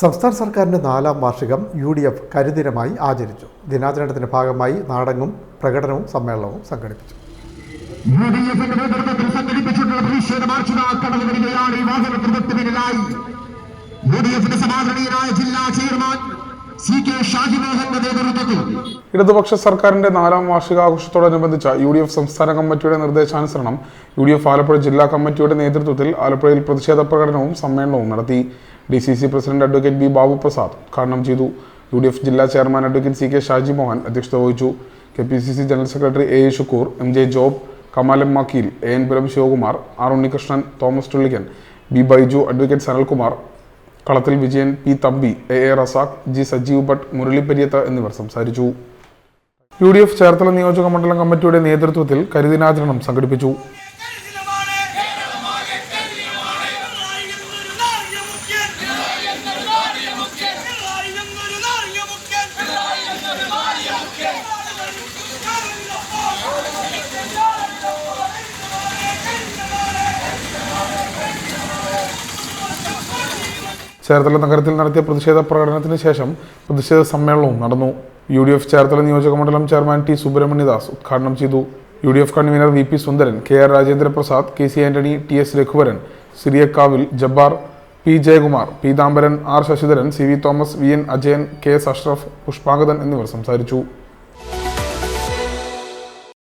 സംസ്ഥാന സർക്കാരിന്റെ നാലാം വാർഷികം യു ഡി എഫ് കരിദിനമായി ആചരിച്ചു. ദിനാചരണത്തിന്റെ ഭാഗമായി നാടങ്ങും പ്രകടനവും സമ്മേളനവും സംഘടിപ്പിച്ചു. യു ഡി എഫിന്റെ നേതൃത്വത്തിൽ സംഘടിപ്പിച്ചിട്ടുള്ള പ്രതിഷേധ മാർച്ച് കടന്നു വരികയാണ് ഈ വാഹനത്തിന് പിന്നിലായി യു ഡി എഫിന്റെ സമാദരണീയനായ ജില്ലാ ചെയർമാൻ സി കെ ഷാജിമോഹന്റെ നേതൃത്വത്തിൽ ഇടതുപക്ഷ സർക്കാരിന്റെ നാലാം വാർഷികാഘോഷത്തോടനുബന്ധിച്ച് യു ഡി എഫ് സംസ്ഥാന കമ്മിറ്റിയുടെ നിർദ്ദേശാനുസരണം യു ഡി എഫ് ആലപ്പുഴ ജില്ലാ കമ്മിറ്റിയുടെ നേതൃത്വത്തിൽ ആലപ്പുഴയിൽ പ്രതിഷേധ പ്രകടനവും സമ്മേളനവും നടത്തി. D C C president advocate B Babu Prasad ഉദ്ഘാടനം ചെയ്തു. യു ഡി എഫ് ജില്ലാ chairman advocate C K Shaji Mohan അധ്യക്ഷത വഹിച്ചു. K P C C general secretary A A Shukoor M J Job Kamalam മക്കീൽ A N Puram Sivakumar R Unnikrishnan Thomas ടുള്ളിക്കൻ B Baiju advocate Sanalkumar Kalathil Vijayan P Thampi A A Razak G Sajeev Bhatt Murali എന്നിവർ സംസാരിച്ചു. U D F Cherthala നിയോജക മണ്ഡലം കമ്മിറ്റിയുടെ നേതൃത്വത്തിൽ കരിദിനാചരണം സംഘടിപ്പിച്ചു. ചേർത്തല നഗരത്തിൽ നടത്തിയ പ്രതിഷേധ പ്രകടനത്തിന് ശേഷം പ്രതിഷേധ സമ്മേളനവും നടന്നു. യു ഡി എഫ് ചേർത്തല നിയോജക മണ്ഡലം ചെയർമാൻ ടി സുബ്രഹ്മണ്യദാസ് ഉദ്ഘാടനം ചെയ്തു. U D F convener V P Sundaran K R Rajendraprasad K C Antony T S Raghuvaran Siriyakkavil Jabbar P Jayakumar Peethambaran R Sasidharan C V Thomas V N Ajayan K S Ashraf Pushpangadan എന്നിവർ സംസാരിച്ചു.